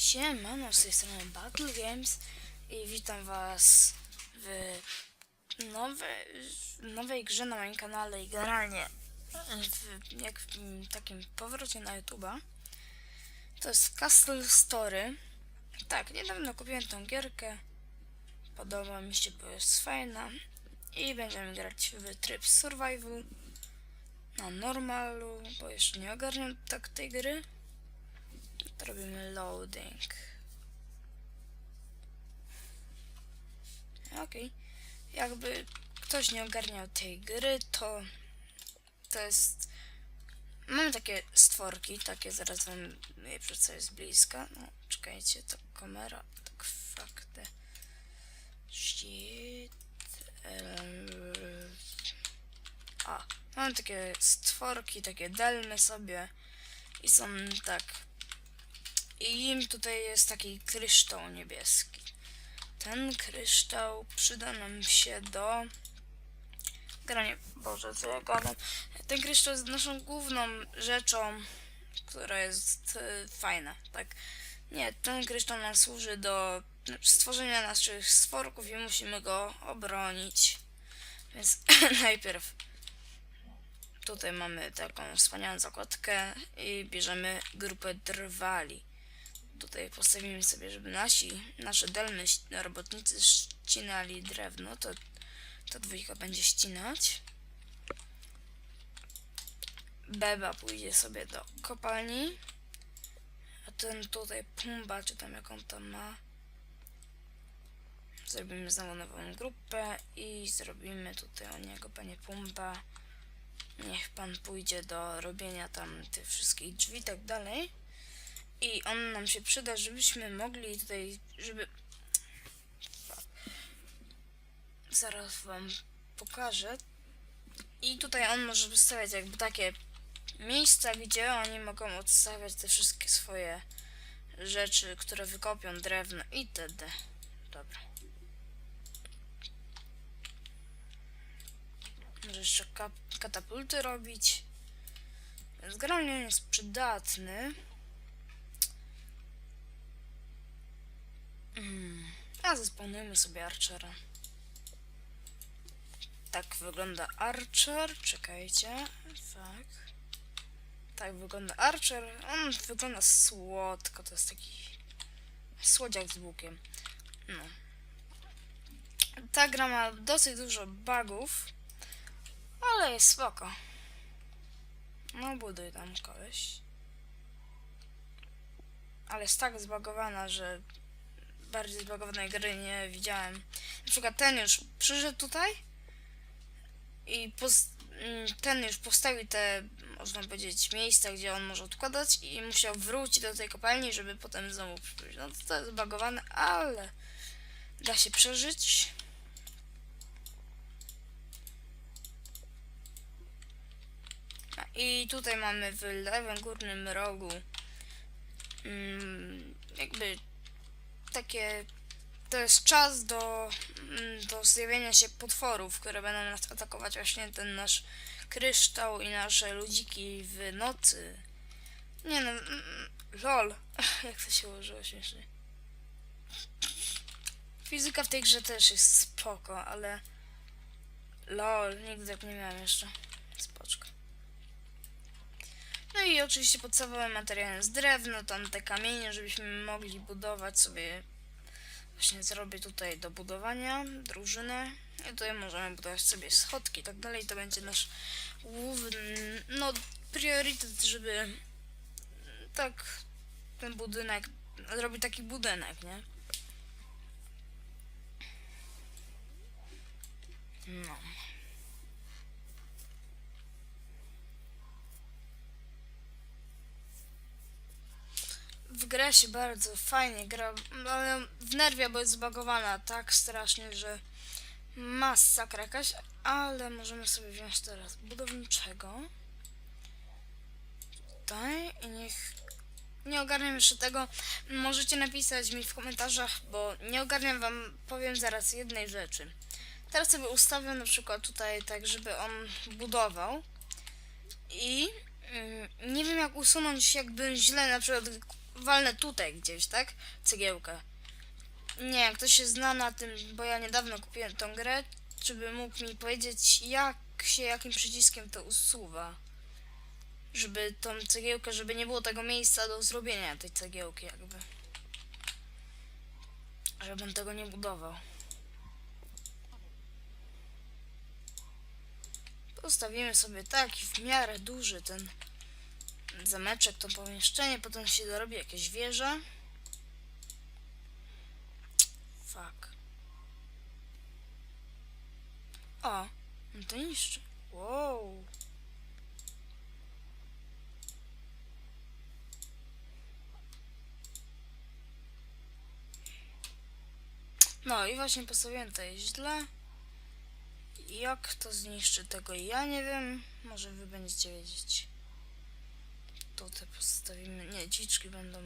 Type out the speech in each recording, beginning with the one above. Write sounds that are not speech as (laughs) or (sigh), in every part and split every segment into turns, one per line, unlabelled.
Siemano, z tej strony Battle Games i witam was w nowe, w nowej grze na moim kanale i generalnie w, jak w takim powrocie na YouTube'a. To jest Castle Story. Tak, niedawno kupiłem tą gierkę. Podoba mi się, bo jest fajna. I będziemy grać w tryb survival na normalu, bo jeszcze nie ogarniam tak tej gry. Robimy loading. Okej. Jakby ktoś nie ogarniał tej gry, to to jest. Mamy takie stworki, takie zaraz wam je przedstawię z bliska. No, czekajcie, to kamera, tak fakty. Shit. A, mam takie stworki, takie delmy sobie i są tak i tutaj jest taki kryształ niebieski. Ten kryształ przyda nam się do grania. Boże, co ja gadam. Ten kryształ jest naszą główną rzeczą, która jest e, fajna, tak. Nie, ten kryształ nam służy do stworzenia naszych stworków i musimy go obronić. Więc (clears throat) najpierw tutaj mamy taką wspaniałą zakładkę i bierzemy grupę drwali tutaj postawimy sobie, żeby nasi, nasze delmy ś- robotnicy ścinali drewno, to ta dwójka będzie ścinać. Beba pójdzie sobie do kopalni, a ten tutaj Pumba, czy tam jaką tam ma, zrobimy znowu nową grupę i zrobimy tutaj o niego, panie Pumba, niech pan pójdzie do robienia tam tych wszystkich drzwi i tak dalej. I on nam się przyda, żebyśmy mogli tutaj, żeby... Zaraz wam pokażę. I tutaj on może wystawiać jakby takie miejsca, gdzie oni mogą odstawiać te wszystkie swoje rzeczy, które wykopią drewno itd. Dobra. Może jeszcze katapulty robić. On jest przydatny. Mm. A sobie Archera. Tak wygląda Archer. Czekajcie. Tak. Tak wygląda Archer. On wygląda słodko. To jest taki słodziak z łukiem. No. Ta gra ma dosyć dużo bugów, ale jest spoko. No buduj tam koleś. Ale jest tak zbagowana, że bardziej zbagowanej gry nie widziałem. Na przykład ten już przyszedł tutaj i mm, ten już postawił te, można powiedzieć, miejsca, gdzie on może odkładać i musiał wrócić do tej kopalni, żeby potem znowu przyjść. No to, to jest zbagowane, ale da się przeżyć. I tutaj mamy w lewym górnym rogu mm, jakby takie to jest czas do, mm, do zjawienia się potworów, które będą nas atakować właśnie ten nasz kryształ i nasze ludziki w nocy. Nie no, mm, lol, (laughs) jak to się ułożyło śmiesznie. Fizyka w tej grze też jest spoko, ale lol, nigdy tak nie miałem jeszcze. No i oczywiście podstawowym materiałem jest drewno, tam te kamienie, żebyśmy mogli budować sobie. Właśnie zrobię tutaj do budowania drużynę. I tutaj możemy budować sobie schodki i tak dalej. To będzie nasz główny, no, priorytet, żeby tak ten budynek, zrobić taki budynek, nie? No. Grę się bardzo fajnie gra, ale wnerwia, bo jest zbagowana tak strasznie, że masakra jakaś, ale możemy sobie wziąć teraz budowniczego. Tutaj i niech... Nie ogarniam jeszcze tego. Możecie napisać mi w komentarzach, bo nie ogarniam wam, powiem zaraz jednej rzeczy. Teraz sobie ustawię na przykład tutaj tak, żeby on budował i mm, nie wiem jak usunąć jakby źle na przykład walnę tutaj gdzieś, tak? Cegiełkę. Nie, ktoś się zna na tym, bo ja niedawno kupiłem tą grę, czy by mógł mi powiedzieć, jak się, jakim przyciskiem to usuwa. Żeby tą cegiełkę, żeby nie było tego miejsca do zrobienia tej cegiełki jakby. Żebym tego nie budował. Postawimy sobie taki w miarę duży ten zameczek, to pomieszczenie, potem się dorobi jakieś wieże. Fuck. O, no to niszczy. Wow. No i właśnie postawiłem to źle. Jak to zniszczy tego ja nie wiem. Może wy będziecie wiedzieć. Tutaj postawimy. Nie, dziczki będą.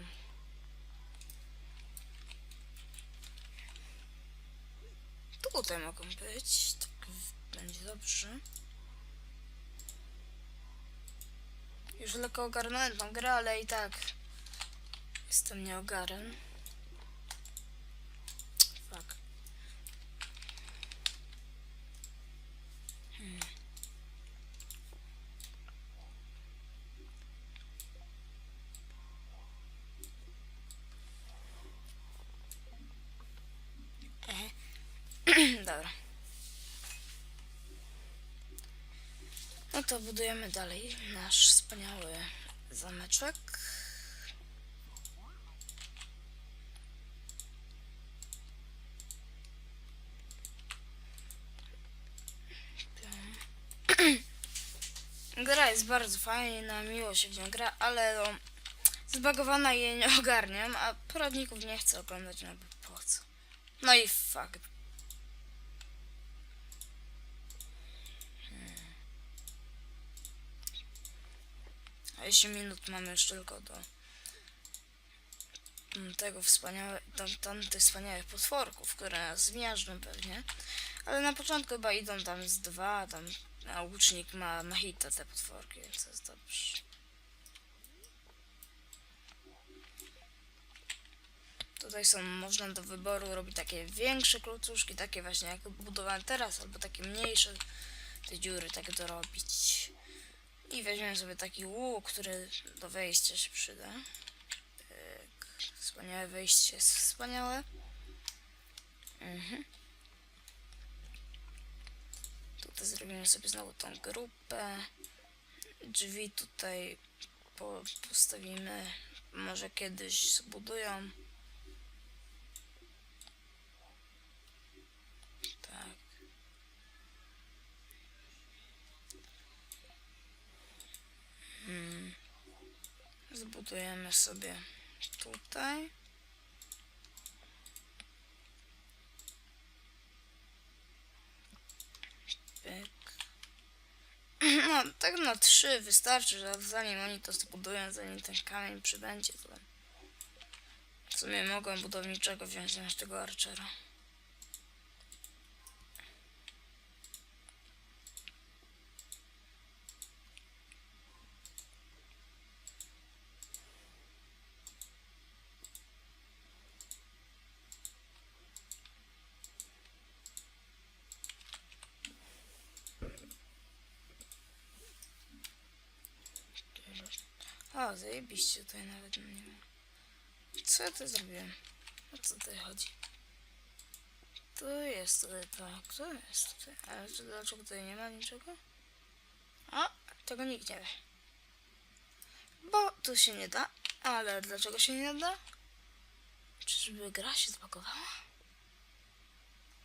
Tutaj mogą być. Tak będzie dobrze. Już lekko ogarnąłem tą grę, ale i tak jestem nieogarem. Fuck. Hmm. Ehe. Dobra. No to budujemy dalej nasz wspaniały zameczek. (clears throat) Gra jest bardzo fajna, miło się w nią gra, ale no, zbagowana jej nie ogarniam, a poradników nie chcę oglądać, no bo po co. No i fakt. A 10 minut mamy już tylko do mm, tego wspaniałe, tam, tam tych wspaniałych potworków, które nas zmiażdżą pewnie. Ale na początku chyba idą tam z dwa, tam a łucznik ma, ma hita te potworki, więc jest dobrze. Tutaj są, można do wyboru robić takie większe klocuszki, takie właśnie jak budowane teraz, albo takie mniejsze, te dziury tak dorobić. I weźmiemy sobie taki łuk, który do wejścia się przyda. Tak, wspaniałe wejście jest wspaniałe. Mhm. Tutaj zrobimy sobie znowu tą grupę. Drzwi tutaj po, postawimy. Może kiedyś zbudują. Tak. Hmm. Zbudujemy sobie tutaj. Pyk. (clears throat) No, tak na trzy wystarczy, że zanim oni to zbudują, zanim ten kamień przybędzie, to w sumie mogłem budowniczego wziąć zamiast tego archera. O, zajebiście tutaj nawet nie ma. Co ja tu zrobiłem? O co tutaj chodzi? Tu jest tutaj tak, tu jest tutaj. Ale dlaczego tutaj nie ma niczego? O, tego nikt nie wie. Bo tu się nie da. Ale dlaczego się nie da? Czyżby gra się zbagowała?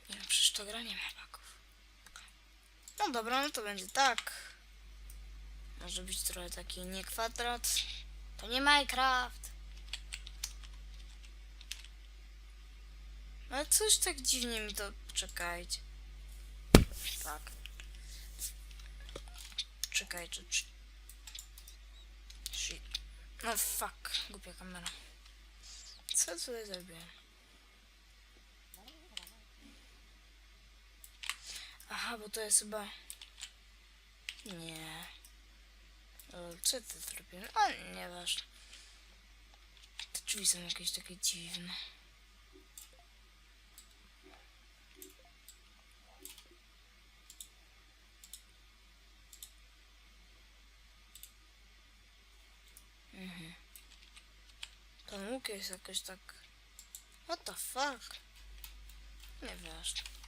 Nie przecież to gra nie ma bugów. No dobra, no to będzie tak. Może być trochę taki nie kwadrat. To nie Minecraft. Ale coś tak dziwnie mi to... Czekajcie. Tak. Czekajcie. czy- Shit. No fuck. Głupia kamera. Co tutaj zrobiłem? Aha, bo to jest chyba... Nie. O, Co ty zrobiłem? O, nieważne. To drzwi są jakieś takie dziwne. Mhm. Ten łuk jest jakoś tak... What the fuck? Nieważne.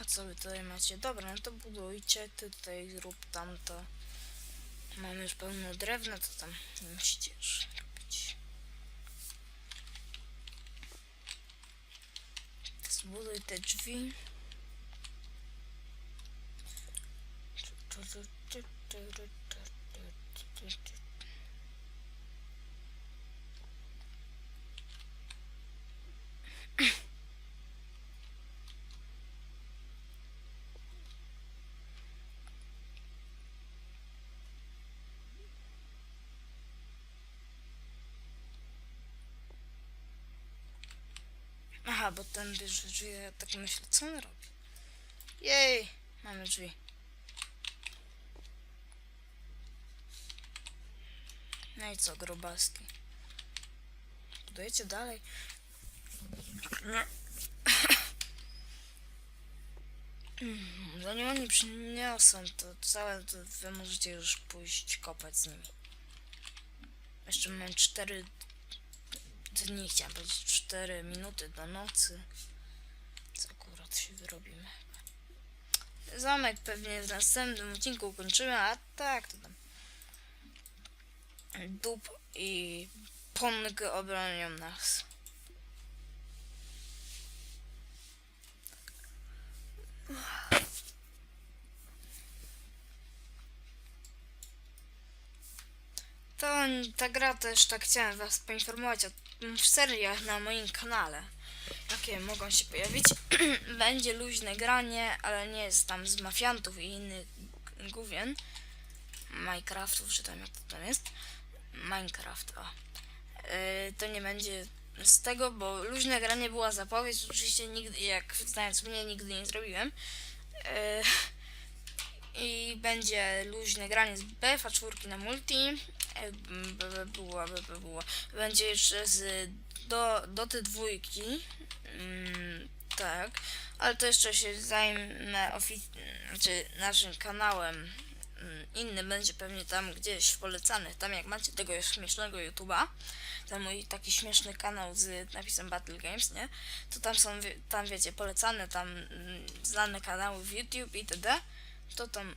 A co wy tutaj macie? Dobra, no to budujcie, ty tutaj zrób tamto. Mamy już pełno drewna, to tam nie musicie już robić. Zbuduj te drzwi. Aha, bo ten bierze drzwi, ja tak myślę, co on robi? Jej, mamy drzwi. No i co, grubaski? Budujecie dalej? Nie. Zanim oni przyniosą to całe, to wy możecie już pójść kopać z nimi. Jeszcze mam 4 dni, chciałam powiedzieć 4 minuty do nocy. Co akurat się wyrobimy. Zamek pewnie w następnym odcinku kończymy, a tak to tam. Dup i Pong obronią nas. To ta gra też tak chciałem was poinformować o seriach na moim kanale, jakie mogą się pojawić. (clears throat) Będzie luźne granie, ale nie jest tam z mafiantów i innych główien. Minecraftów, czy tam jak to tam jest. Minecraft, o. Yy, to nie będzie z tego, bo luźne granie była zapowiedź. Oczywiście nigdy, jak znając mnie, nigdy nie zrobiłem. Yy, (laughs) I będzie luźne granie z BFA 4 na multi. Było, b- b- było. Będzie jeszcze z do, do tej dwójki. Mm, tak. Ale to jeszcze się zajmę znaczy naszym kanałem. Mm, Inny będzie pewnie tam gdzieś polecany. Tam jak macie tego śmiesznego YouTube'a, ten mój taki śmieszny kanał z napisem Battle Games, nie? To tam są, tam wiecie, polecane tam mm, znane kanały w YouTube itd. To tam...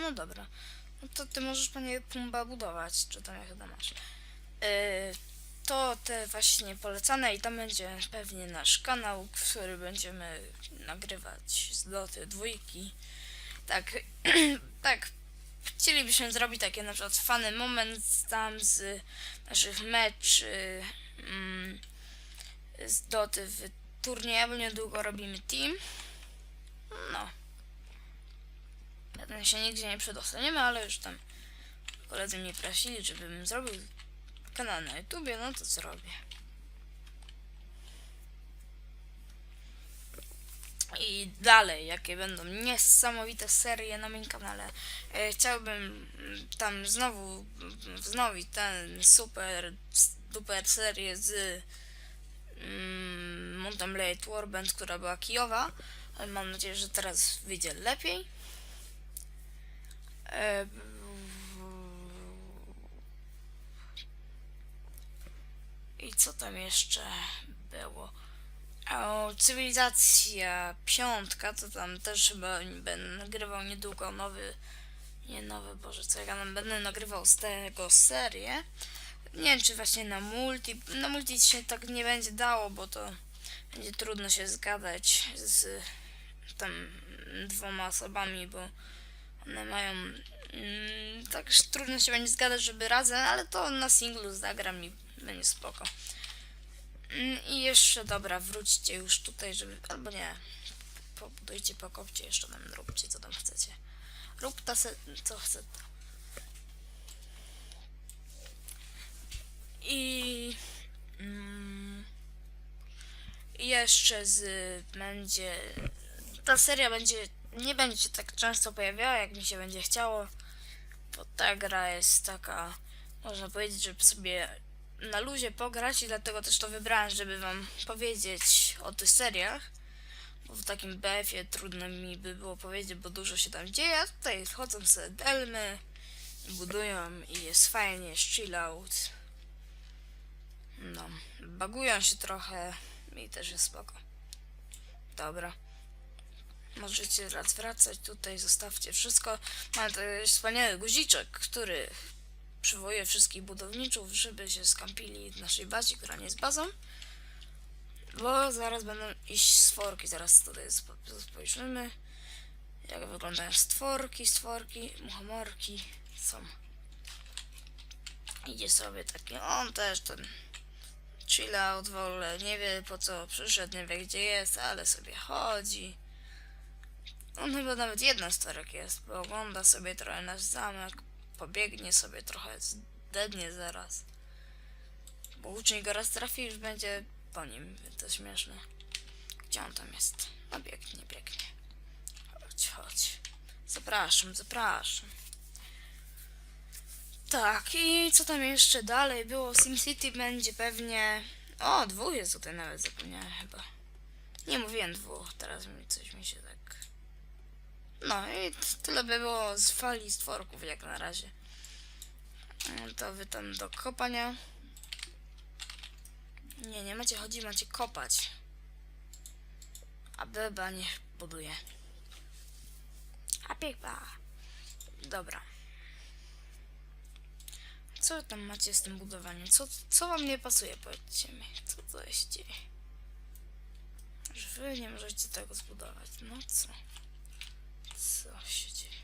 No dobra. No to ty możesz panie Pumba budować, czy tam jak to masz. Yy, to te właśnie polecane i tam będzie pewnie nasz kanał, który będziemy nagrywać z doty dwójki. Tak, (clears throat) tak. Chcielibyśmy zrobić takie na przykład fany moment tam z naszych meczy mm, z doty w turnieju, bo niedługo robimy team. No. Pewnie się nigdzie nie przedostaniemy, ale już tam koledzy mnie prosili, żebym zrobił kanał na YouTubie, no to zrobię. I dalej, jakie będą niesamowite serie na moim kanale. E, chciałbym tam znowu wznowić ten super, super serię z mm, Mountain Blade Warband, która była kijowa. Ale mam nadzieję, że teraz wyjdzie lepiej. E, I co tam jeszcze było? O, cywilizacja piątka, to tam też chyba będę nagrywał niedługo nowy, nie nowy, boże, co ja tam będę nagrywał z tego serię. Nie wiem, czy właśnie na multi, na multi się tak nie będzie dało, bo to będzie trudno się zgadać z tam dwoma osobami, bo one mają mm, tak trudno się będzie zgadać, żeby razem, ale to na singlu zagram i będzie spoko. Mm, I jeszcze, dobra, wróćcie już tutaj, żeby, albo nie, pobudujcie, pokopcie, jeszcze tam róbcie, co tam chcecie. Rób ta se, co chce. I mm, jeszcze z będzie ta seria będzie nie będzie się tak często pojawiała, jak mi się będzie chciało. bo ta gra jest taka, można powiedzieć, żeby sobie na luzie pograć i dlatego też to wybrałem, żeby wam powiedzieć o tych seriach. Bo w takim BF-ie trudno mi by było powiedzieć, bo dużo się tam dzieje, a tutaj chodzą sobie delmy, budują i jest fajnie, jest chill out. No, bagują się trochę i też jest spoko. Dobra. Możecie teraz wracać tutaj, zostawcie wszystko. Mam tutaj wspaniały guziczek, który przywołuje wszystkich budowniczów, żeby się skampili w naszej bazie, która nie jest bazą. Bo zaraz będą iść stworki, zaraz tutaj spo- spojrzymy. Jak wyglądają stworki, stworki, muchomorki są. Idzie sobie taki, on też ten chill out w ogóle, nie wie po co przyszedł, nie wie gdzie jest, ale sobie chodzi. On chyba nawet jeden stworek jest, bo ogląda sobie trochę nasz zamek, pobiegnie sobie trochę, zdednie zaraz. Bo uczeń go raz trafi, już będzie po nim, to śmieszne. Gdzie on tam jest? No biegnie, biegnie. Chodź, chodź. Zapraszam, zapraszam. Tak, i co tam jeszcze dalej było? SimCity będzie pewnie... O, dwóch jest tutaj nawet, zapomniałem chyba. Nie mówiłem dwóch, teraz mi coś mi się tak... No i tyle by było z fali stworków jak na razie. No To wy tam do kopania. Nie, nie macie chodzi, macie kopać. A beba niech buduje. A piekpa. Dobra. Co tam macie z tym budowaniem? Co, co wam nie pasuje? Powiedzcie mi. Co to jest dzieje? Że wy nie możecie tego zbudować. No co? Co się dzieje?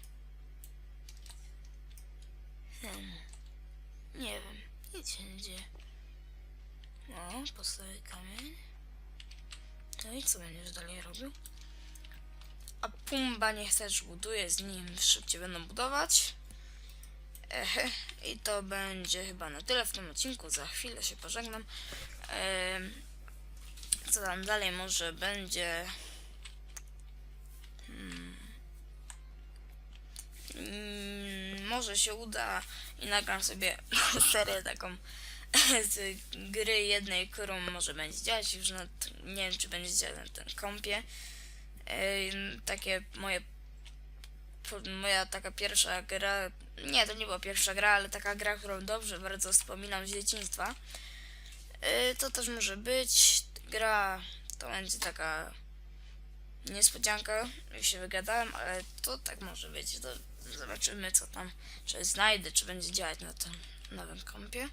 Hmm. Nie wiem. Nic się nie dzieje. No, postawię kamień. No i co będziesz dalej robił? A Pumba niech też buduje, z nim szybciej będą budować. Ehe, I to będzie chyba na tyle w tym odcinku. Za chwilę się pożegnam. Em, co tam dalej może będzie? Mm, może się uda i nagram sobie (laughs) serię taką (laughs) z gry jednej, którą może będzie działać już nie wiem czy będzie działać na tym kompie. Ym, takie moje moja taka pierwsza gra, nie to nie była pierwsza gra, ale taka gra, którą dobrze bardzo wspominam z dzieciństwa. Yy, to też może być gra, to będzie taka niespodzianka, już się wygadałem, ale to tak może być. To zobaczymy co tam, czy znajdę, czy będzie działać na tym nowym kompie.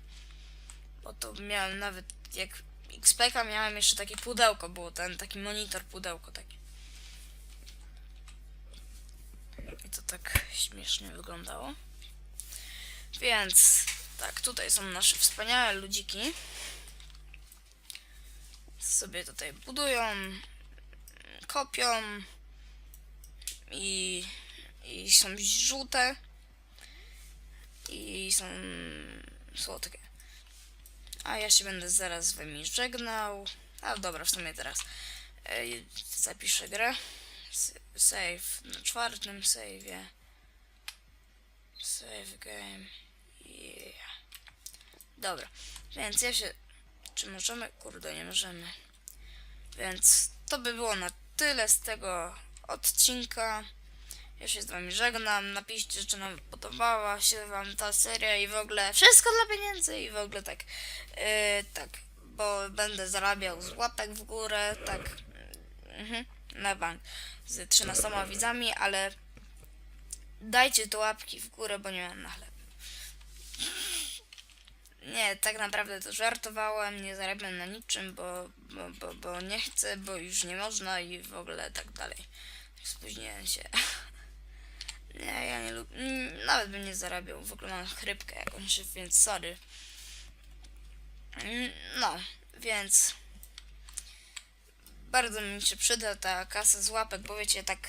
Bo to miałem nawet, jak XPK miałem jeszcze takie pudełko, było ten taki monitor pudełko takie. I to tak śmiesznie wyglądało. Więc tak, tutaj są nasze wspaniałe ludziki. Sobie tutaj budują, kopią i, i są żółte i są słodkie. A ja się będę zaraz z wami żegnał. A dobra, w sumie teraz e, zapiszę grę. Save na czwartym save'ie. Save game. Yeah. Dobra, więc ja się... Czy możemy? Kurde, nie możemy. Więc to by było na tyle z tego odcinka. Ja się z wami żegnam. Napiszcie, czy nam podobała się wam ta seria i w ogóle wszystko dla pieniędzy i w ogóle tak. Yy, tak, bo będę zarabiał z łapek w górę, tak. Mhm, na bank z 13 widzami, ale dajcie to łapki w górę, bo nie mam na chleb. Nie, tak naprawdę to żartowałem, nie zarabiam na niczym, bo, bo, bo, bo nie chcę, bo już nie można i w ogóle tak dalej. Spóźniłem się. (laughs) Nie, ja nie lubię, mm, nawet bym nie zarabiał, w ogóle mam chrypkę jakąś, więc sorry. Mm, No, więc bardzo mi się przyda ta kasa z łapek, bo wiecie, tak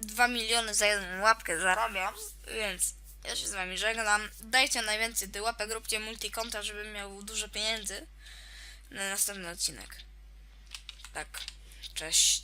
2 miliony za jedną łapkę zarabiam, więc ja się z wami żegnam. Dajcie najwięcej tych łapek, róbcie multikonta, żebym miał dużo pieniędzy na następny odcinek. Tak, cześć.